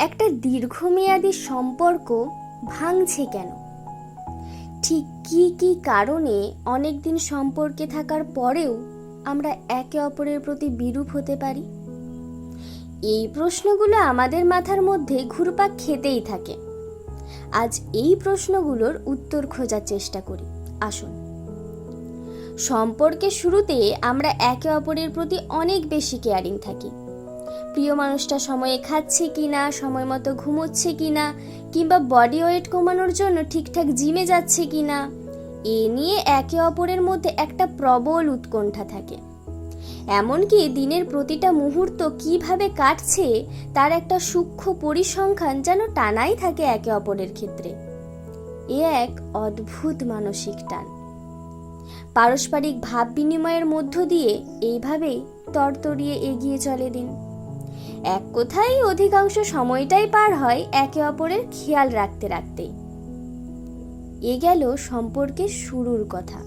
একটা দীর্ঘমেয়াদী সম্পর্ক ভাঙছে কেন? ঠিক কি কি কারণে অনেক দিন সম্পর্কে থাকার পরেও আমরা একে অপরের প্রতি বিরূপ হতে পারি? এই প্রশ্নগুলো আমাদের মাথার মধ্যে ঘুরপাক খেতেই থাকে। আজ এই প্রশ্নগুলোর উত্তর খোঁজার চেষ্টা করি। আসুন। সম্পর্কের শুরুতে আমরা একে অপরের প্রতি অনেক বেশি কেয়ারিং থাকি। প্রিয় মানুষটা সময়ে খাচ্ছে কি না সময় মতো ঘুমোচ্ছে কি না কিংবা বডি ওয়েট কমানোর জন্য ঠিকঠাক জিমে যাচ্ছে কি না এ নিয়ে একে অপরের মধ্যে একটা প্রবল উৎকণ্ঠা থাকে। এমনকি দিনের প্রতিটা মুহূর্ত কীভাবে কাটছে, তার একটা সূক্ষ্ম পরিসংখ্যান যেন টানাই থাকে একে অপরের ক্ষেত্রে। এ এক অদ্ভুত মানসিক টান। পারস্পরিক ভাব বিনিময়ের মধ্য দিয়ে এইভাবেই তরতরিয়ে এগিয়ে চলে দিন। এক কথায় অধিকাংশ সময়টাই পার হয় একে অপরের খেয়াল রাখতে রাখতেই এ গেল সম্পর্কের শুরুর কথা।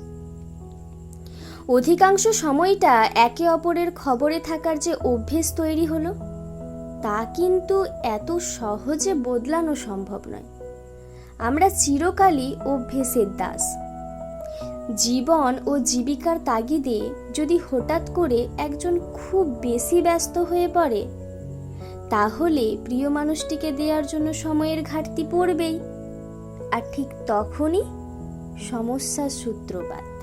অধিকাংশ সময়টা একে অপরের খবরে থাকার যে অভ্যেস তৈরি হলো, তা কিন্তু এত সহজে বদলানো সম্ভব নয়। আমরা চিরকালই অভ্যেসের দাস। জীবন ও জীবিকার তাগিদে যদি হঠাৎ করে একজন খুব বেশি ব্যস্ত হয়ে পড়ে তাহলে প্রিয় মানুষটিকে দেওয়ার জন্য সময়ের ঘাটতি পড়বেই। আর ঠিক তখনই সমস্যার সূত্রপাত।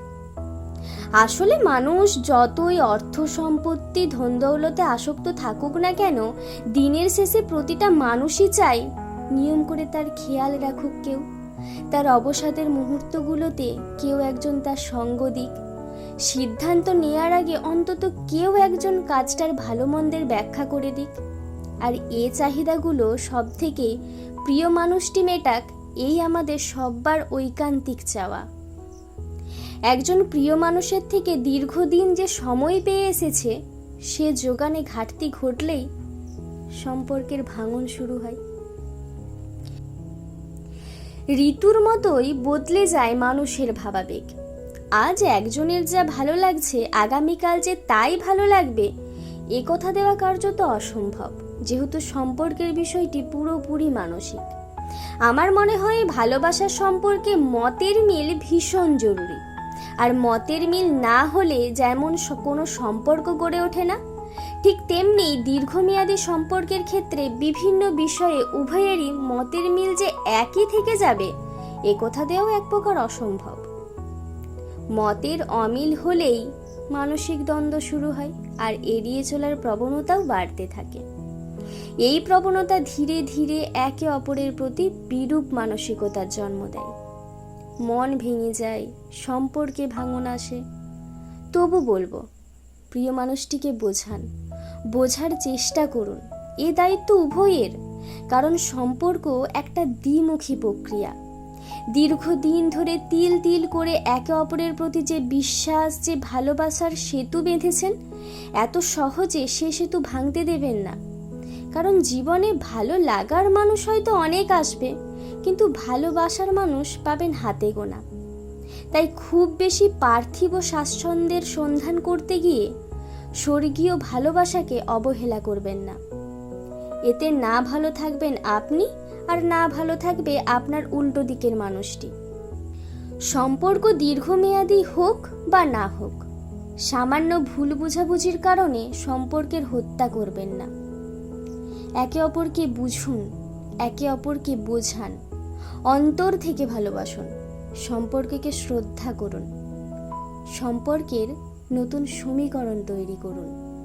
আসলে মানুষ যতই অর্থ সম্পত্তি ধন দৌলতে আসক্ত থাকুক না কেন, দিনের শেষে প্রতিটা মানুষই চায় নিয়ম করে তার খেয়াল রাখুক কেউ। তার অবসাদের মুহূর্তগুলোতে কেউ একজন তার সঙ্গ দিক। সিদ্ধান্ত নেয়ার আগে অন্তত কেউ একজন কাজটার ভালো মন্দের ব্যাখ্যা করে দিক। আর এ চাহিদাগুলো সব থেকে প্রিয় মানুষটি মেটাক, এই আমাদের সব্বার ঐকান্তিক চাওয়া। একজন প্রিয় মানুষের থেকে দীর্ঘদিন যে সময় পেয়ে এসেছে, সে যোগানে ঘাটতি ঘটলেই সম্পর্কের ভাঙন শুরু হয়। ঋতুর মতোই বদলে যায় মানুষের ভাবাবেগ। আজ একজনের যা ভালো লাগছে, আগামীকাল যে তাই ভালো লাগবে, এ কথা দেওয়া কার্যত অসম্ভব। যেহেতু সম্পর্কের বিষয়টি পুরোপুরি মানসিক। আমার মনে হয় ভালোবাসার সম্পর্কে মতের মিল ভীষণ জরুরি। আর মতের মিল না হলে যেমন কোনো সম্পর্ক গড়ে ওঠে না, ঠিক তেমনি দীর্ঘমেয়াদী সম্পর্কের ক্ষেত্রে বিভিন্ন বিষয়ে উভয়েরই মতের মিল যে একই থেকে যাবে, এ কথা দেওয়াও এক প্রকার অসম্ভব। মতের অমিল হলেই মানসিক দ্বন্দ্ব শুরু হয় আর এড়িয়ে চলার প্রবণতাও বাড়তে থাকে। এই প্রবণতা ধীরে ধীরে একে অপরের প্রতি বিরূপ মানসিকতার জন্ম দেয়। মন ভেঙে যায়, সম্পর্কে ভাঙন আসে। তবু বলব, প্রিয় মানুষটিকে বোঝান, বোঝার চেষ্টা করুন। এ দায়িত্ব উভয়ের, কারণ সম্পর্ক একটা দ্বিমুখী প্রক্রিয়া। দীর্ঘদিন ধরে তিল তিল করে একে অপরের প্রতি যে বিশ্বাস, যে ভালোবাসার সেতু বেঁধেছেন, এত সহজে সে সেতু ভাঙতে দেবেন না। কারণ জীবনে ভালো লাগার মানুষ হয়তো অনেক আসবে, কিন্তু ভালোবাসার মানুষ পাবেন হাতে গোনা। তাই খুব বেশি পার্থিব স্বাচ্ছন্দ্যের সন্ধান করতে গিয়ে স্বর্গীয় ভালোবাসাকে অবহেলা করবেন না। এতে না ভালো থাকবেন আপনি আর না ভালো থাকবে আপনার উল্টো দিকের মানুষটি। সম্পর্ক দীর্ঘমেয়াদী হোক বা না হোক, সামান্য ভুল বোঝাবুঝির কারণে সম্পর্কের হত্যা করবেন না। একে অপরকে বুঝুন, একে অপরকে বোঝান, অন্তর থেকে ভালোবাসুন, সম্পর্ককে শ্রদ্ধা করুন, সম্পর্কের নতুন সমীকরণ তৈরি করুন।